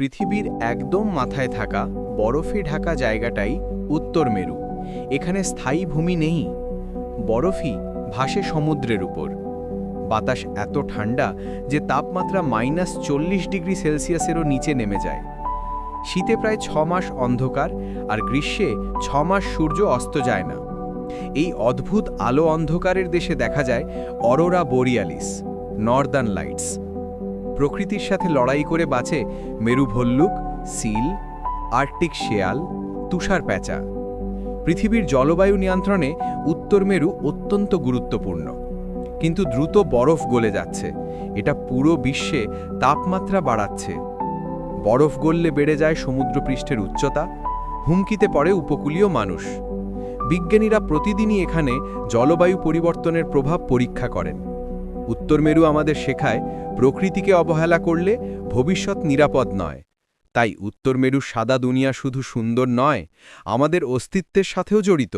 পৃথিবীর একদম মাথায় থাকা বরফে ঢাকা জায়গাটাই উত্তর মেরু। এখানে স্থায়ী ভূমি নেই। বরফই ভাসে সমুদ্রের উপর। বাতাস এত ঠান্ডা যে তাপমাত্রা মাইনাস চল্লিশ ডিগ্রি সেলসিয়াসেরও নিচে নেমে যায়। শীতে প্রায় ছ মাস অন্ধকার আর গ্রীষ্মে ছ মাস সূর্য অস্ত যায় না। এই অদ্ভুত আলো অন্ধকারের দেশে দেখা যায় অরোরা বোরিয়ালিস, নর্দার্ন লাইটস। প্রকৃতির সাথে লড়াই করে বাঁচে মেরু ভল্লুক সিল, আর্কটিক শেয়াল, তুষার প্যাঁচা। পৃথিবীর জলবায়ু নিয়ন্ত্রণে উত্তর মেরু অত্যন্ত গুরুত্বপূর্ণ। কিন্তু দ্রুত বরফ গলে যাচ্ছে। এটা পুরো বিশ্বে তাপমাত্রা বাড়াচ্ছে। বরফ গললে বেড়ে যায় সমুদ্রপৃষ্ঠের উচ্চতা, হুমকিতে পড়ে উপকূলীয় মানুষ। বিজ্ঞানীরা প্রতিদিনই এখানে জলবায়ু পরিবর্তনের প্রভাব পরীক্ষা করেন। উত্তর মেরু আমাদের শেখায়, প্রকৃতিকে অবহেলা করলে ভবিষ্যৎ নিরাপদ নয়। তাই উত্তর মেরুর সাদা দুনিয়া শুধু সুন্দর নয়, আমাদের অস্তিত্বের সাথেও জড়িত।